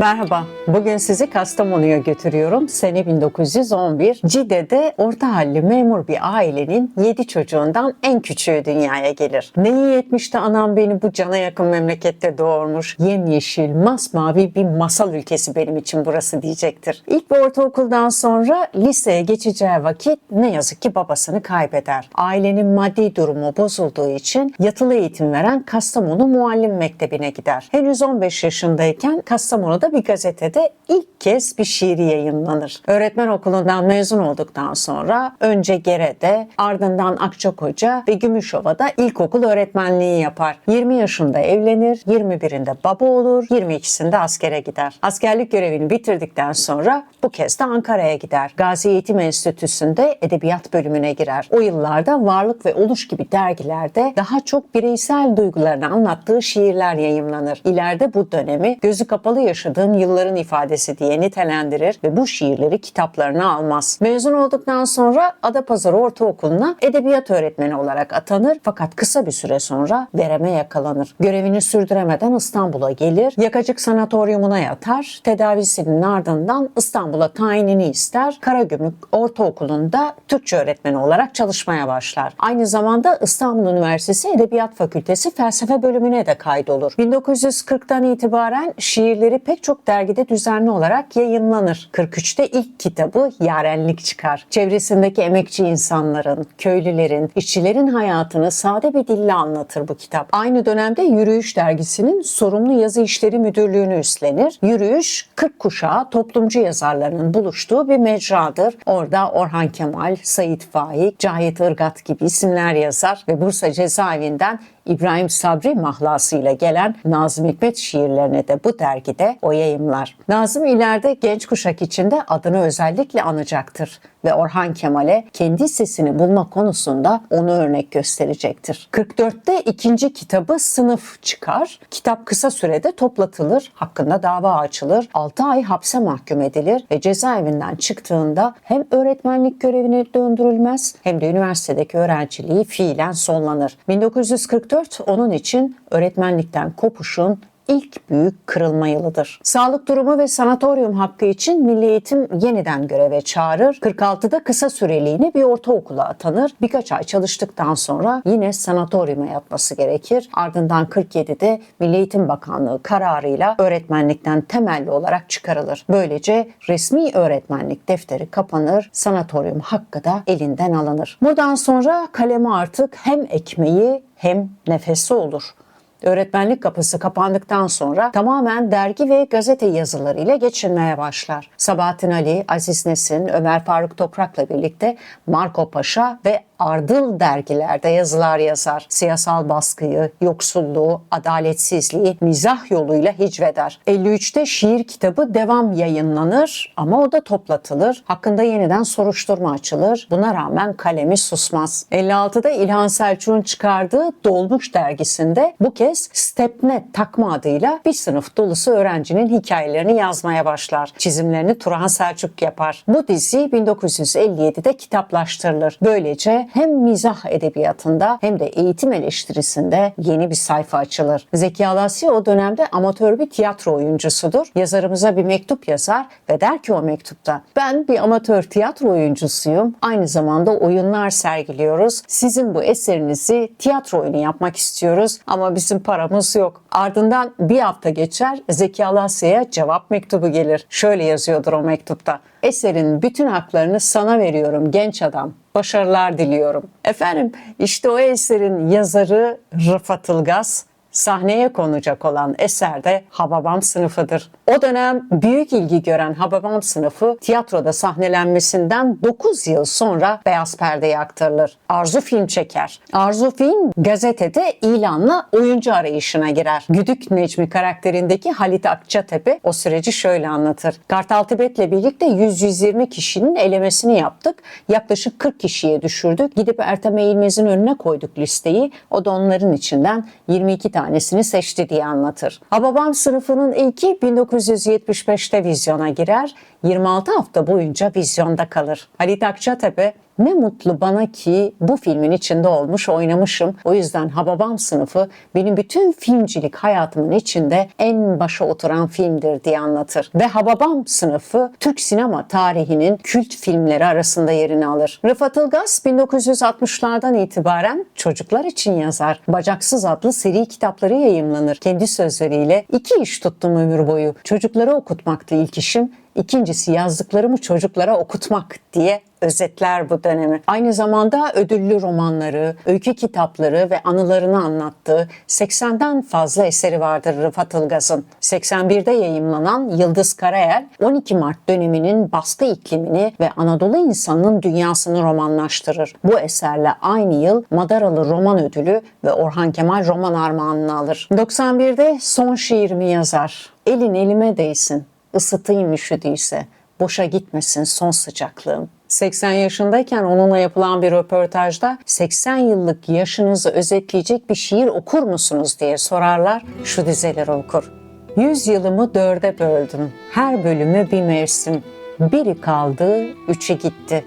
Merhaba, bugün sizi Kastamonu'ya götürüyorum. Sene 1911. Cide'de orta halli memur bir ailenin 7 çocuğundan en küçüğü dünyaya gelir. Neyi yetmiş de anam beni bu cana yakın memlekette doğurmuş. Yemyeşil, masmavi bir masal ülkesi benim için burası diyecektir. İlk ve ortaokuldan sonra liseye geçeceği vakit ne yazık ki babasını kaybeder. Ailenin maddi durumu bozulduğu için yatılı eğitim veren Kastamonu Muallim Mektebi'ne gider. Henüz 15 yaşındayken Kastamonu'da bir gazetede ilk kez bir şiiri yayınlanır. Öğretmen okulundan mezun olduktan sonra önce Gere'de ardından Akçakoca ve Gümüşova'da ilkokul öğretmenliği yapar. 20 yaşında evlenir, 21'inde baba olur, 22'sinde askere gider. Askerlik görevini bitirdikten sonra bu kez de Ankara'ya gider. Gazi Eğitim Enstitüsü'nde edebiyat bölümüne girer. O yıllarda Varlık ve Oluş gibi dergilerde daha çok bireysel duygularını anlattığı şiirler yayımlanır. İleride bu dönemi gözü kapalı yaşadığım yılların ifadesi diye nitelendirir ve bu şiirleri kitaplarına almaz. Mezun olduktan sonra Adapazarı Ortaokulu'na edebiyat öğretmeni olarak atanır fakat kısa bir süre sonra vereme yakalanır. Görevini sürdüremeden İstanbul'a gelir. Yakacık Sanatoryumuna yatar. Tedavisinin ardından İstanbul'a tayinini ister. Karagümrük Ortaokulu'nda Türkçe öğretmeni olarak çalışmaya başlar. Aynı zamanda İstanbul Üniversitesi Edebiyat Fakültesi Felsefe bölümüne de kaydolur. 1940'tan itibaren şiirleri pek çok dergide düzenli olarak yayınlanır. 43'te ilk kitabı Yarenlik çıkar. Çevresindeki emekçi insanların, köylülerin, işçilerin hayatını sade bir dille anlatır bu kitap. Aynı dönemde Yürüyüş dergisinin sorumlu yazı işleri müdürlüğünü üstlenir. Yürüyüş 40 kuşağı toplumcu yazarlarının buluştuğu bir mecradır. Orada Orhan Kemal, Sait Faik, Cahit Irgat gibi isimler yazar ve Bursa cezaevinden İbrahim Sabri mahlasıyla gelen Nazım Hikmet şiirlerini de bu dergide o yayımlar. Nazım ileride genç kuşak içinde adını özellikle anacaktır ve Orhan Kemal'e kendi sesini bulma konusunda onu örnek gösterecektir. 44'te ikinci kitabı Sınıf çıkar. Kitap kısa sürede toplatılır, hakkında dava açılır, 6 ay hapse mahkum edilir ve cezaevinden çıktığında hem öğretmenlik görevine döndürülmez hem de üniversitedeki öğrenciliği fiilen sonlanır. 1944 onun için öğretmenlikten kopuşun ilk büyük kırılma yılıdır. Sağlık durumu ve sanatoryum hakkı için Milli Eğitim yeniden göreve çağırır. 46'da kısa süreliğine bir ortaokula atanır. Birkaç ay çalıştıktan sonra yine sanatoryuma yatması gerekir. Ardından 47'de Milli Eğitim Bakanlığı kararıyla öğretmenlikten temelli olarak çıkarılır. Böylece resmi öğretmenlik defteri kapanır, sanatoryum hakkı da elinden alınır. Buradan sonra kalemi artık hem ekmeği hem nefesi olur. Öğretmenlik kapısı kapandıktan sonra tamamen dergi ve gazete yazılarıyla geçinmeye başlar. Sabahattin Ali, Aziz Nesin, Ömer Faruk Toprak'la birlikte Marco Paşa ve Ardıl dergilerde yazılar yazar. Siyasal baskıyı, yoksulluğu, adaletsizliği mizah yoluyla hicveder. 53'te şiir kitabı devam yayınlanır ama o da toplatılır. Hakkında yeniden soruşturma açılır. Buna rağmen kalemi susmaz. 56'da İlhan Selçuk'un çıkardığı Dolmuş dergisinde bu kez Stepne takma adıyla bir sınıf dolusu öğrencinin hikayelerini yazmaya başlar. Çizimlerini Turhan Selçuk yapar. Bu dizi 1957'de kitaplaştırılır. Böylece hem mizah edebiyatında hem de eğitim eleştirisinde yeni bir sayfa açılır. Zeki Alasya o dönemde amatör bir tiyatro oyuncusudur. Yazarımıza bir mektup yazar ve der ki o mektupta ben bir amatör tiyatro oyuncusuyum. Aynı zamanda oyunlar sergiliyoruz. Sizin bu eserinizi tiyatro oyunu yapmak istiyoruz ama bizim paramız yok. Ardından bir hafta geçer Zeki Alasya'ya cevap mektubu gelir. Şöyle yazıyordur o mektupta. Eserin bütün haklarını sana veriyorum genç adam. Başarılar diliyorum. Efendim işte o eserin yazarı Rıfat Ilgaz sahneye konacak olan eserde Hababam sınıfıdır. O dönem büyük ilgi gören Hababam sınıfı tiyatroda sahnelenmesinden 9 yıl sonra beyaz perdeye aktarılır. Arzu film çeker. Arzu film gazetede ilanla oyuncu arayışına girer. Güdük Necmi karakterindeki Halit Akçatepe o süreci şöyle anlatır. Kartal Tibet'le birlikte 100-120 kişinin elemesini yaptık. Yaklaşık 40 kişiye düşürdük. Gidip Ertem Eğilmez'in önüne koyduk listeyi. O da onların içinden 22 tanesini seçti diye anlatır. Hababam sınıfının ilki 1975'te vizyona girer. 26 hafta boyunca vizyonda kalır. Halit Akçatepe Ne mutlu bana ki bu filmin içinde olmuş oynamışım. O yüzden Hababam sınıfı benim bütün filmcilik hayatımın içinde en başa oturan filmdir diye anlatır. Ve Hababam sınıfı Türk sinema tarihinin kült filmleri arasında yerini alır. Rıfat Ilgaz 1960'lardan itibaren çocuklar için yazar. Bacaksız adlı seri kitapları yayımlanır. Kendi sözleriyle iki iş tuttum ömür boyu. Çocuklara okutmaktı ilk işim. İkincisi yazdıklarımı çocuklara okutmak diye özetler bu dönemi. Aynı zamanda ödüllü romanları, öykü kitapları ve anılarını anlattığı 80'den fazla eseri vardır Rıfat Ilgaz'ın. 81'de yayımlanan Yıldız Karayel, 12 Mart döneminin baskı iklimini ve Anadolu insanının dünyasını romanlaştırır. Bu eserle aynı yıl Madaralı Roman Ödülü ve Orhan Kemal Roman Armağanını alır. 91'de son şiirimi yazar. Elin elime değsin, ısıtayım üşüdüyse, boşa gitmesin son sıcaklığım. 80 yaşındayken onunla yapılan bir röportajda 80 yıllık yaşınızı özetleyecek bir şiir okur musunuz diye sorarlar. Şu dizeleri okur. Yüz yılımı dörde böldüm. Her bölümü bir mevsim. Biri kaldı, üçü gitti.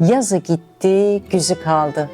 Yazı gitti, güzü kaldı.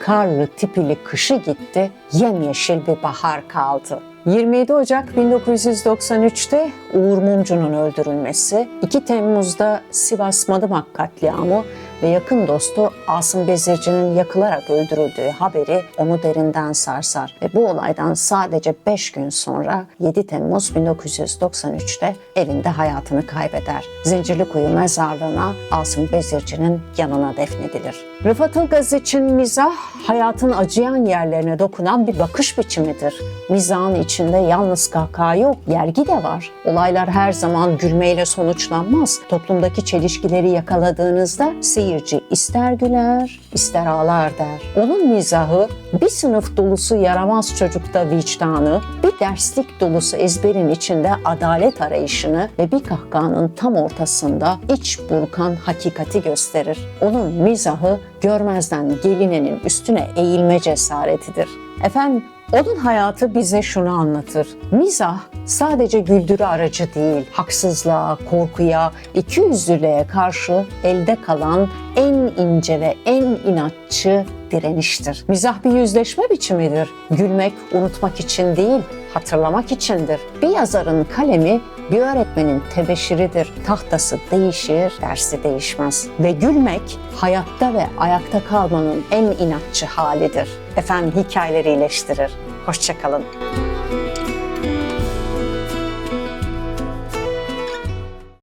Karlı tipili kışı gitti, yemyeşil bir bahar kaldı. 27 Ocak 1993'te Uğur Mumcu'nun öldürülmesi, 2 Temmuz'da Sivas Madımak katliamı ve yakın dostu Asım Bezirci'nin yakılarak öldürüldüğü haberi onu derinden sarsar. Ve bu olaydan sadece 5 gün sonra 7 Temmuz 1993'te evinde hayatını kaybeder. Zincirlikuyu mezarlığına Asım Bezirci'nin yanına defnedilir. Rıfat Ilgaz için mizah hayatın acıyan yerlerine dokunan bir bakış biçimidir. Mizahın içinde yalnız kahkaha yok, yergi de var. Olaylar her zaman gülmeyle sonuçlanmaz. Toplumdaki çelişkileri yakaladığınızda seyirci ister güler, ister ağlar der. Onun mizahı bir sınıf dolusu yaramaz çocukta vicdanı, bir derslik dolusu ezberin içinde adalet arayışını ve bir kahkahanın tam ortasında iç burkan hakikati gösterir. Onun mizahı görmezden gelinenin üstüne eğilme cesaretidir. Efendim onun hayatı bize şunu anlatır. Mizah sadece güldürü aracı değil, haksızlığa, korkuya, ikiyüzlülüğe karşı elde kalan en ince ve en inatçı direniştir. Mizah bir yüzleşme biçimidir. Gülmek unutmak için değil, hatırlamak içindir. Bir yazarın kalemi bir öğretmenin tebeşiridir. Tahtası değişir, dersi değişmez. Ve gülmek hayatta ve ayakta kalmanın en inatçı halidir. Efendim hikayeleri iyileştirir. Hoşçakalın.